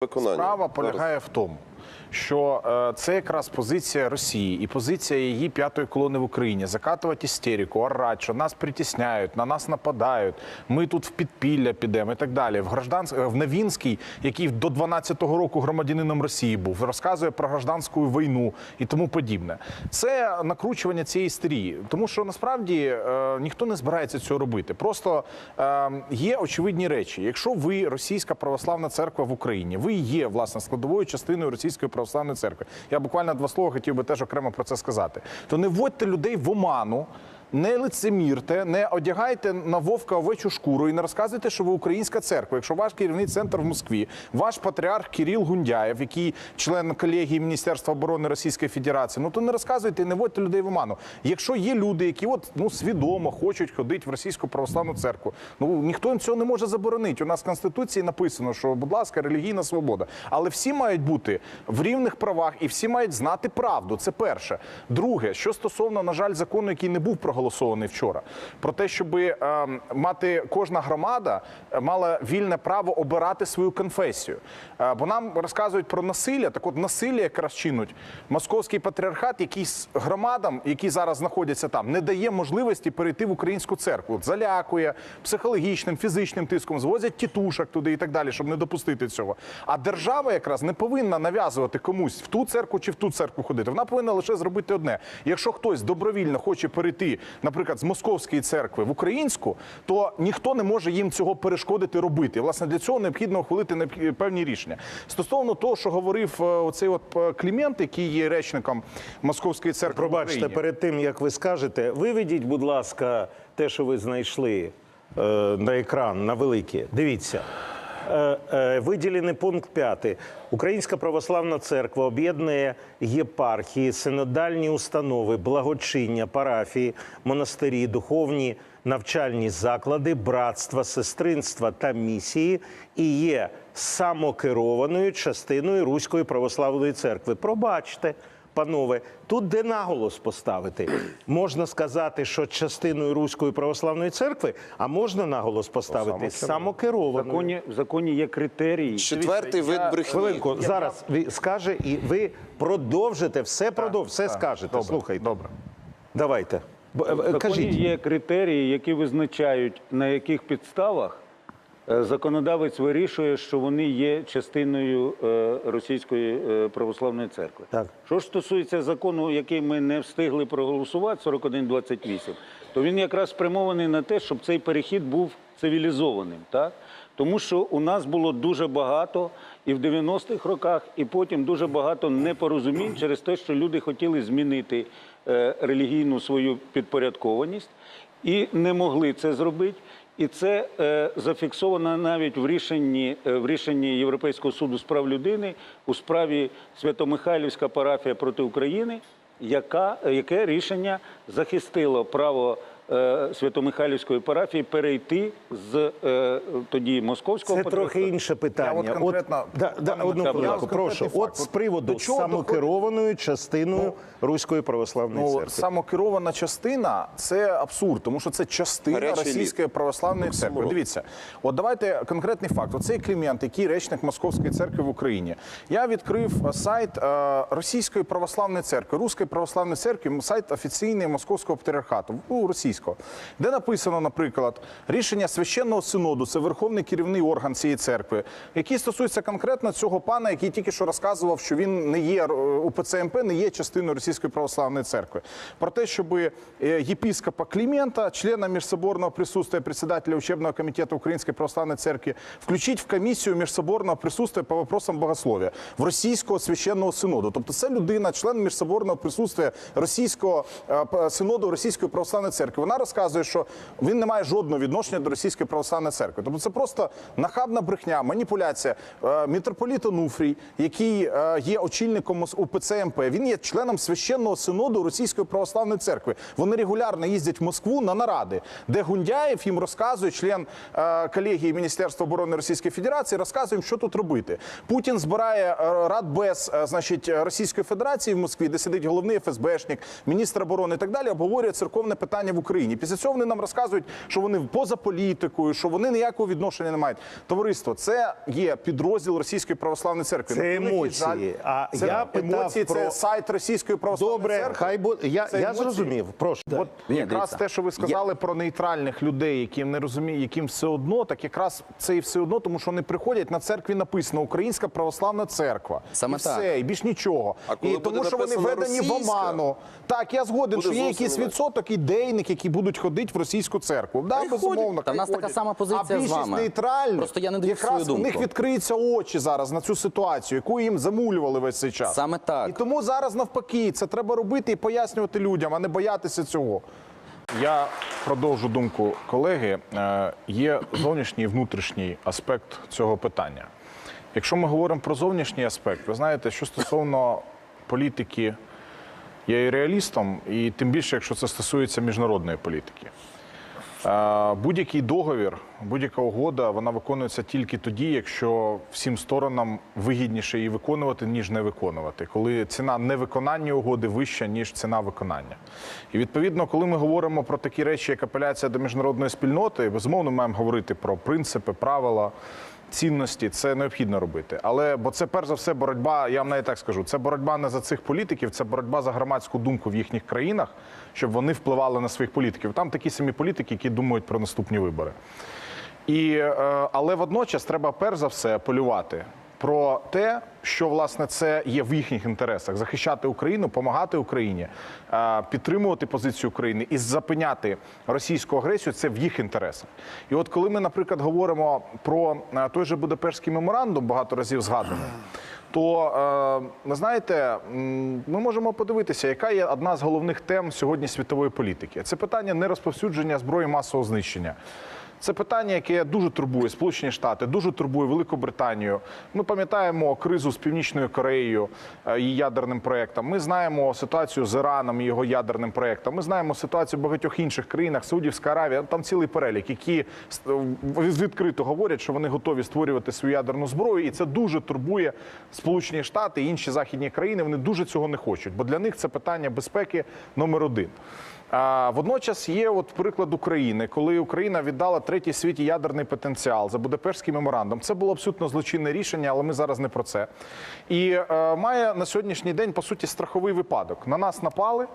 виконання. Справа полягає в тому, що е, це якраз позиція Росії і позиція її п'ятої колони в Україні закатувати істерику, орати, що нас притісняють, на нас нападають. Ми тут в підпілля підемо і так далі. В граждансь... в Новінський, який до 12-го року громадянином Росії був, розказує про гражданську війну і тому подібне. Це накручування цієї істерії, тому що насправді е, ніхто не збирається цього робити. Просто е, є очевидні речі. Якщо ви російська православна церква в Україні, ви є власне складовою частиною російської православної церкви. Я буквально два слова хотів би теж окремо про це сказати. То не вводьте людей в оману. Не лицемірте, не одягайте на вовка овечу шкуру і не розказуйте, що ви українська церква. Якщо ваш керівний центр в Москві, ваш патріарх Кирил Гундяєв, який член колегії Міністерства оборони Російської Федерації, ну то не розказуйте і не вводьте людей в оману. Якщо є люди, які от ну свідомо хочуть ходити в російську православну церкву, ну ніхто цього не може заборонити. У нас в конституції написано, що будь ласка, релігійна свобода. Але всі мають бути в рівних правах і всі мають знати правду. Це перше. Друге, що стосовно, на жаль, закону, який не був проголосований вчора, про те, щоб е, мати кожна громада е, мала вільне право обирати свою конфесію. Е, бо нам розказують про насилля. Так от насилля якраз чинуть московський патріархат, який громадам, які зараз знаходяться там, не дає можливості перейти в українську церкву. Залякує психологічним, фізичним тиском, звозять тітушок туди і так далі, щоб не допустити цього. А держава якраз не повинна нав'язувати комусь в ту церкву чи в ту церкву ходити. Вона повинна лише зробити одне: якщо хтось добровільно хоче перейти, наприклад, з московської церкви в українську, то ніхто не може їм цього перешкодити робити. Власне, для цього необхідно ухвалити необх- певні рішення. Стосовно того, що говорив е, оцей от е, Клімент, який є речником московської церкви. в Пробачте, Україні. перед тим як ви скажете, виведіть, будь ласка, те, що ви знайшли е, на екран, на велике. Дивіться. Е, е, Виділений пункт 5. Українська православна церква об'єднує єпархії, синодальні установи, благочиння, парафії, монастирі, духовні навчальні заклади, братства, сестринства та місії і є самокерованою частиною Руської православної церкви. Пробачте. Панове, тут де наголос поставити? Можна сказати, що частиною Руської православної церкви, а можна наголос поставити В самокерованою. законі, в законі є критерії. Четвертий вид брехні. Хвилинку, зараз ви скаже, і ви продовжите, все продов, все скажете. Добре, Слухайте. добре. Давайте. Е, В законі Кажіть. є критерії, які визначають, на яких підставах законодавець вирішує, що вони є частиною е, Російської е, православної церкви. Так. Що ж стосується закону, який ми не встигли проголосувати, 4128, то він якраз спрямований на те, щоб цей перехід був цивілізованим. Так? Тому що у нас було дуже багато і в 90-х роках, і потім дуже багато непорозумінь через те, що люди хотіли змінити е, релігійну свою підпорядкованість і не могли це зробити. І це е, зафіксовано навіть в рішенні, е, в рішенні Європейського суду з прав людини у справі Свято-Михайлівська парафія проти України, яка, яке рішення захистило право Свято-Михайлівської парафії перейти з е, тоді московського Це трохи інше питання. Я от конкретно- да, да, одну хвилинку, прошу. конкретний От з приводу до чого самокерованою частиною Руської православної Ну, церкви. самокерована частина це абсурд, тому що це частина Гарячий Російської православної церкви. Дивіться, от давайте конкретний факт. Оцей Клімент, який речник Московської церкви в Україні. Я відкрив е, сайт е, Російської православної церкви, Руської православної церкви, сайт офіційний Московського патріархату, ну, російського, де написано, наприклад, рішення священного синоду, це верховний керівний орган цієї церкви, який стосується конкретно цього пана, який тільки що розказував, що він не є е, УПЦ МП, не є частиною Російської православної церкви. Про те, щоб е, єпископа Клімента, члена міжсоборного присутствия председателя учебного комитета Української православної церкви, включити в комісію міжсоборного присутствия по вопросам богослов'я в російського священного синоду. Тобто це людина, член міжсоборного присутствия російського е, синоду Російської православної церкви. Вона розказує, що він не має жодного відношення до Російської православної церкви. Тобто це просто нахабна брехня, маніпуляція. Е, Митрополіт Онуфрій, який е, є очільником УПЦ МП, він є членом священного синоду Російської православної церкви. Вони регулярно їздять в Москву на наради, де Гундяєв їм розказує, член е, колегії Міністерства оборони Російської Федерації, розказує їм, що тут робити. Путін збирає Радбез, значить, Російської Федерації в Москві, де сидить головний ФСБшник, міністр оборони і так далі, обговорює церковне питання в Україні. Україні. Після цього вони нам розказують, що вони поза політикою, що вони ніякого відношення не мають. Товариство, це є підрозділ Російської православної церкви. Це емоції. А це я емоції. Це сайт Російської православної Добре, церкви. хай буде. Я, Це я зрозумів. Прошу. От Ні, якраз дивіться. те, що ви сказали про нейтральних людей, яким не розуміє, яким все одно, так якраз це і все одно, тому що вони приходять на церкві написано Українська православна церква. Саме і все, і більш нічого. А коли і буде тому, що вони написано ведені в оману. Так, я згоден, що є якийсь відсоток ідейних, які будуть ходити в російську церкву. Да, безумовно. Та в нас така сама позиція а з більшість вами. нейтральних, Просто я не даю якраз свою у них відкриються очі зараз на цю ситуацію, яку їм замулювали весь цей час. Саме так. І тому зараз навпаки, це треба робити і пояснювати людям, а не боятися цього. Я продовжу думку колеги. Е, Є зовнішній і внутрішній аспект цього питання. Якщо ми говоримо про зовнішній аспект, ви знаєте, що стосовно політики, я є реалістом, і тим більше, якщо це стосується міжнародної політики. Будь-який договір, будь-яка угода, вона виконується тільки тоді, якщо всім сторонам вигідніше її виконувати, ніж не виконувати, коли ціна невиконання угоди вища, ніж ціна виконання. І відповідно, коли ми говоримо про такі речі, як апеляція до міжнародної спільноти, безумовно, маємо говорити про принципи, правила. Цінності це необхідно робити, але бо це перш за все боротьба. Я вам навіть так скажу. Це боротьба не за цих політиків, це боротьба за громадську думку в їхніх країнах, щоб вони впливали на своїх політиків. Там такі самі політики, які думають про наступні вибори. І, е, але водночас треба перш за все апелювати про те, що власне це є в їхніх інтересах: захищати Україну, допомагати Україні, е, підтримувати позицію України і зупиняти російську агресію. Це в їх інтересах. І от коли ми, наприклад, говоримо про е, той же Будапештський меморандум, багато разів згаданий. То е, ви знаєте, ми можемо подивитися, яка є одна з головних тем сьогодні світової політики. Це питання нерозповсюдження зброї масового знищення. Це питання, яке дуже турбує Сполучені Штати, дуже турбує Велику Британію. Ми пам'ятаємо кризу з Північною Кореєю е, її ядерним проектом. Ми знаємо ситуацію з Іраном і його ядерним проектом. Ми знаємо ситуацію в багатьох інших країнах, Саудівська Аравія. Там цілий перелік, які е, відкрито говорять, що вони готові створювати свою ядерну зброю, і це дуже турбує Сполучені Штати і інші західні країни. Вони дуже цього не хочуть, бо для них це питання безпеки номер один. Водночас є от приклад України, коли Україна віддала третій світі ядерний потенціал за Будапештський меморандум. Це було абсолютно злочинне рішення, але ми зараз не про це. І е, має на сьогоднішній день по суті страховий випадок. На нас напали,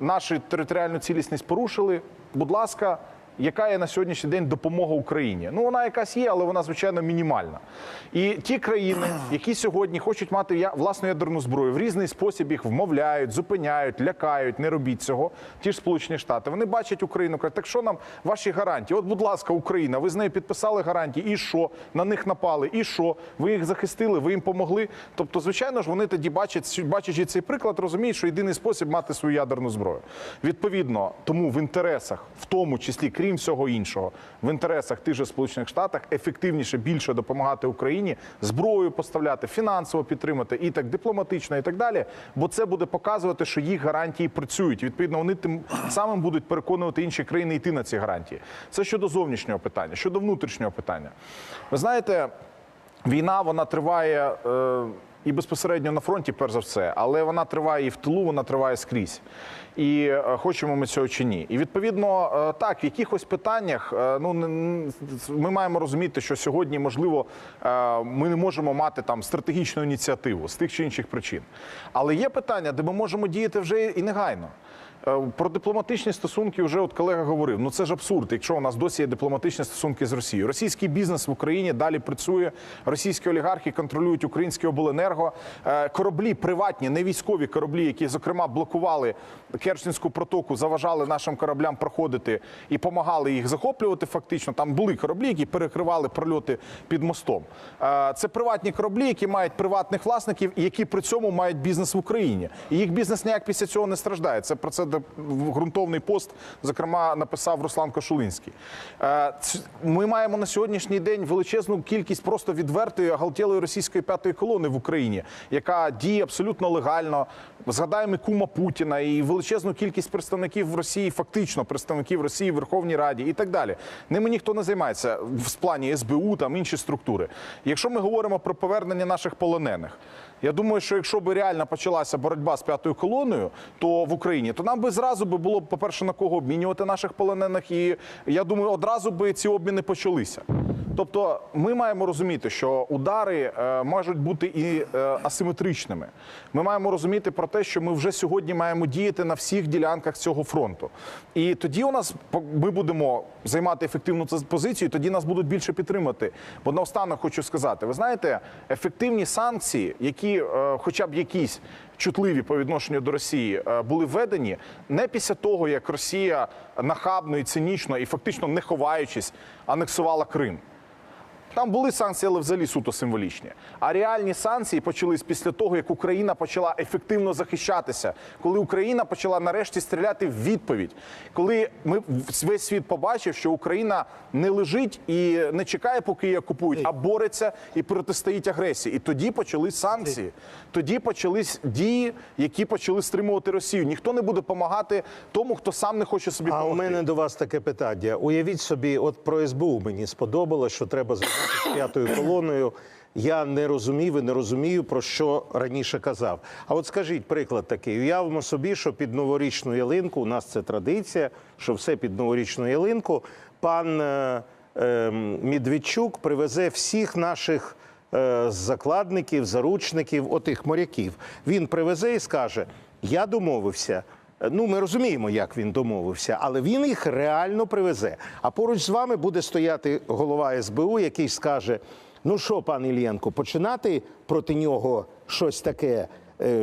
нашу територіальну цілісність порушили. Будь ласка. Яка є на сьогоднішній день допомога Україні? Ну вона якась є, але вона звичайно мінімальна. І ті країни, які сьогодні хочуть мати власну ядерну зброю, в різний спосіб їх вмовляють, зупиняють, лякають, не робіть цього. Ті ж Сполучені Штати, вони бачать Україну, кажуть, так що нам ваші гарантії? От, будь ласка, Україна, ви з нею підписали гарантії, і що? На них напали, і що? Ви їх захистили, ви їм помогли. Тобто, звичайно ж, вони тоді бачать, бачачи цей приклад, розуміють, що єдиний спосіб мати свою ядерну зброю. Відповідно, тому в інтересах, в тому числі, крім всього іншого, в інтересах тих же Сполучених Штатах ефективніше більше допомагати Україні, зброю поставляти, фінансово підтримати і так дипломатично, і так далі. Бо це буде показувати, що їх гарантії працюють. Відповідно, вони тим самим будуть переконувати інші країни йти на ці гарантії. Це щодо зовнішнього питання, щодо внутрішнього питання. Ви знаєте, війна вона триває. Е, і безпосередньо на фронті, перш за все, але вона триває і в тилу, вона триває скрізь. І е, хочемо ми цього чи ні. І відповідно, е, так, в якихось питаннях е, ну ми маємо розуміти, що сьогодні, можливо, ми не можемо мати там стратегічну ініціативу з тих чи інших причин. Але є питання, де ми можемо діяти вже і негайно. Е, Про дипломатичні стосунки вже от колега говорив. Ну це ж абсурд, якщо у нас досі є дипломатичні стосунки з Росією. Російський бізнес в Україні далі працює. Російські олігархи контролюють українське обленерго. Е, Кораблі приватні, не військові кораблі, які зокрема блокували Керченську протоку, заважали нашим кораблям проходити і допомагали їх захоплювати. Фактично там були кораблі, які перекривали прольоти під мостом. Е, Це приватні кораблі, які мають приватних власників які при цьому мають бізнес в Україні. І їх бізнес ніяк після цього не страждає. Це про це ґрунтовний пост, зокрема, написав Руслан Кошулинський. Е, Ми маємо на сьогоднішній день величезну кількість просто відвертої оголтілої російської п'ятої колони в Україні, яка діє абсолютно легально. Згадаємо кума Путіна і величезну кількість представників в Росії, фактично представників Росії в Верховній Раді і так далі. Ними ніхто не займається в плані СБУ, там інші структури. Якщо ми говоримо про повернення наших полонених. Я думаю, що якщо б реально почалася боротьба з п'ятою колоною, то в Україні, то нам би зразу би було, по-перше, на кого обмінювати наших полонених, і я думаю, одразу би ці обміни почалися. Тобто, ми маємо розуміти, що удари е, можуть бути і е, асиметричними. Ми маємо розуміти про те, що ми вже сьогодні маємо діяти на всіх ділянках цього фронту. І тоді у нас по- ми будемо займати ефективну позицію, тоді нас будуть більше підтримати. Бо наостанок хочу сказати: ви знаєте, ефективні санкції, які, е, хоча б якісь чутливі по відношенню до Росії, е, були введені не після того, як Росія нахабно і цинічно і фактично не ховаючись анексувала Крим. Там були санкції, але взагалі суто символічні. А реальні санкції почались після того, як Україна почала ефективно захищатися, коли Україна почала нарешті стріляти в відповідь, коли ми весь світ побачив, що Україна не лежить і не чекає, поки її окупують, а бореться і протистоїть агресії. І тоді почались санкції. Тоді почались дії, які почали стримувати Росію. Ніхто не буде допомагати тому, хто сам не хоче собі А у мене до вас таке питання. Уявіть собі, от про СБУ мені сподобалось, що треба займатися п'ятою колоною. Я не розумів і не розумію, про що раніше казав. А от скажіть приклад такий: уявимо собі, що під новорічну ялинку у нас це традиція, що все під новорічну ялинку. Пан е, е, Медведчук привезе всіх наших е, закладників, заручників, отих моряків. Він привезе і скаже: Я домовився. Ну, ми розуміємо, як він домовився, але він їх реально привезе. А поруч з вами буде стояти голова СБУ, який скаже: Ну що, пан Ільєнко, починати проти нього щось таке е,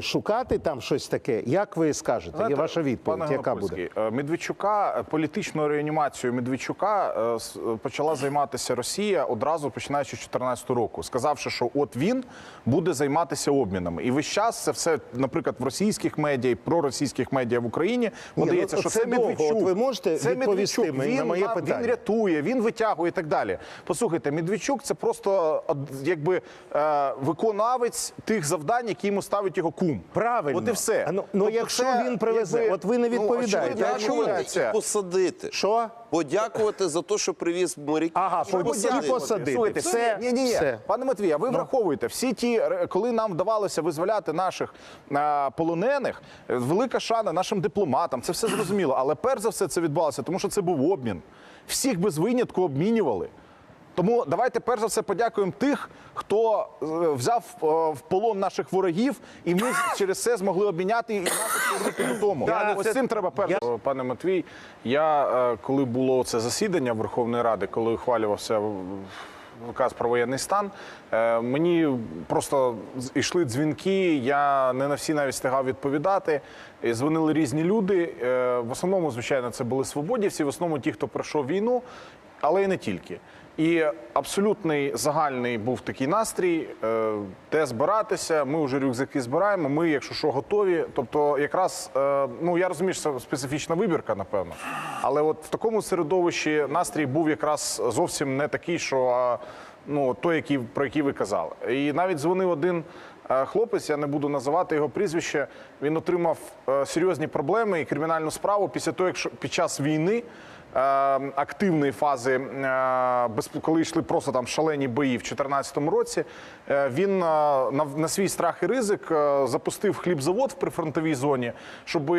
шукати, там щось таке. Як ви скажете? Є ваша відповідь, пане яка буде? Е, Медведчука, е, політичною реанімацією Медведчука е, е, почала займатися Росія одразу починаючи з 2014 року, сказавши, що от він буде займатися обмінами. І весь час це все, наприклад, в російських медіа і проросійських медіа в Україні подається, ну, що це. Медведчук. От ви можете це відповісти Медведчук. мені на Він, моє питання? Він рятує, він витягує і так далі. Послухайте, Медведчук це просто якби е, виконавець тих завдань, які йому ставить його кум. Правильно. От і все. А ну- ну, Тобто якщо це, він привезе, якби, от ви не ну, відповідаєте. очевидно, Я чому і посадити. Що? Подякувати за те, що привіз моряків. Ага, І по- посадити. і посадити. Слухайте, Все, ні, ні, ні. все. Пане Матвій, а ви враховуєте, всі ті, коли нам вдавалося визволяти наших а, полонених, е, велика шана нашим дипломатам, це все зрозуміло. Але перш за все це відбувалося, тому що це був обмін. Всіх без винятку обмінювали. Тому давайте перш за все подякуємо тих, хто е, взяв е, в полон наших ворогів, і ми через це змогли обміняти і нас додому. Я- Ось це- цим треба перш. я- Пане Матвій, я е, коли було це засідання Верховної Ради, коли ухвалювався указ про воєнний стан, мені просто йшли дзвінки. Я не на всі навіть встигав відповідати. І Дзвонили різні люди. В основному, звичайно, це були свободівці, в основному ті, хто пройшов війну, але і не тільки. І абсолютний загальний був такий настрій, е, де збиратися. Ми вже рюкзаки збираємо. Ми, якщо що, готові. Тобто, якраз е, ну я розумію, що це специфічна вибірка, напевно. Але от в такому середовищі настрій був якраз зовсім не такий, що ну той, який про який ви казали. І навіть дзвонив один. е, Хлопець, я не буду називати його прізвище. Він отримав серйозні проблеми і кримінальну справу після того, якщо під час війни активної фази, е, коли йшли просто там шалені бої в 2014 році, е, він е, на, свій страх і ризик запустив хлібзавод в прифронтовій зоні, щоб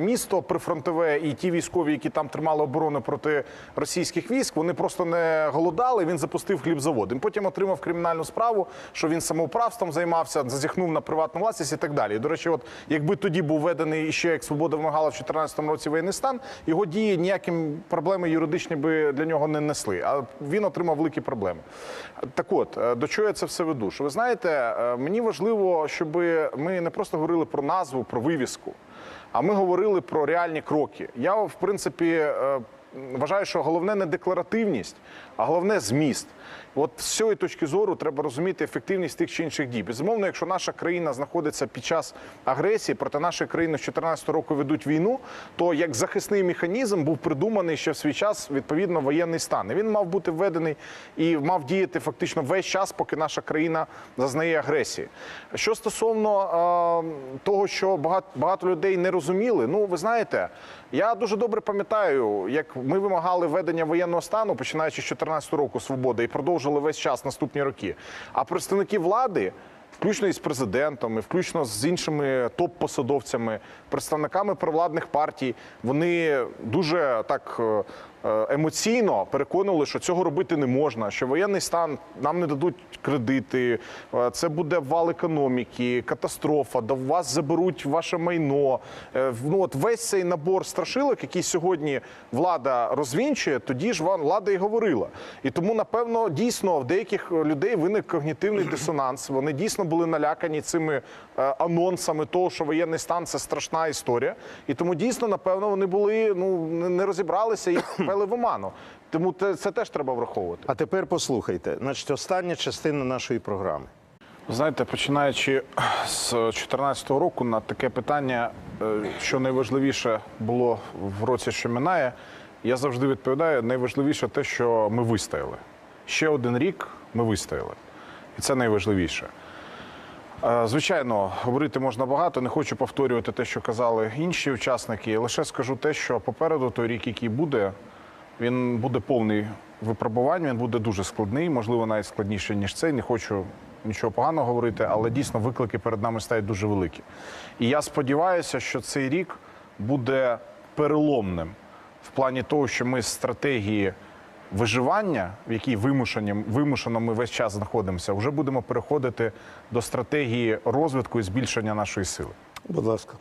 місто прифронтове і ті військові, які там тримали оборону проти російських військ, вони просто не голодали. Він запустив хлібзавод. Він потім отримав кримінальну справу, що він самоуправством займався, зазіхнув на приватну власність і так далі. До речі, от якби тоді був введений ще як свобода вимагала в 2014 році воєнний стан, його дії ніяким проблеми юридичні би для нього не несли. А він отримав великі проблеми. Так от, е, до чого я це все веду? Що ви знаєте, е, мені важливо, щоб ми не просто говорили про назву, про вивіску, а ми говорили про реальні кроки. Я, в принципі, е, вважаю, що головне не декларативність, а головне зміст. От з цієї точки зору треба розуміти ефективність тих чи інших дій. Безумовно, якщо наша країна знаходиться під час агресії, проти нашої країни з 2014 року ведуть війну, то як захисний механізм був придуманий ще в свій час відповідно воєнний стан. І він мав бути введений і мав діяти фактично весь час, поки наша країна зазнає агресії. Що стосовно е, того, що багато, багато людей не розуміли, ну ви знаєте, я дуже добре пам'ятаю, як ми вимагали введення воєнного стану, починаючи з 2014 року свободи, і продовжили весь час наступні роки. А представники влади. Включно із президентом, і включно з іншими топ-посадовцями, представниками провладних партій, вони дуже так. е, е, Емоційно переконували, що цього робити не можна, що воєнний стан нам не дадуть кредити, е, це буде вал економіки, катастрофа, до вас заберуть ваше майно. Ну от весь цей набор страшилок, який сьогодні влада розвінчує, тоді ж ва- влада і говорила. І тому, напевно, дійсно в деяких людей виник когнітивний дисонанс. Вони дійсно були налякані цими е, анонсами того, що воєнний стан це страшна історія. І тому дійсно, напевно, вони були ну не не розібралися і впали в оману. Тому те- це теж треба враховувати. А тепер послухайте, значить, остання частина нашої програми. Знаєте, починаючи з 2014 року на таке питання, е, що найважливіше було в році, що минає, я завжди відповідаю: найважливіше те, що ми вистояли. Ще один рік ми вистояли. І це найважливіше. Е, Звичайно, говорити можна багато. Не хочу повторювати те, що казали інші учасники. Лише скажу те, що попереду той рік, який буде, він буде повний випробувань, він буде дуже складний, можливо, навіть складніше, ніж цей. Не хочу нічого поганого говорити, але дійсно виклики перед нами стають дуже великі. І я сподіваюся, що цей рік буде переломним в плані того, що ми з стратегії виживання, в якій вимушені, вимушено ми весь час знаходимося, вже будемо переходити до стратегії розвитку і збільшення нашої сили. Будь ласка.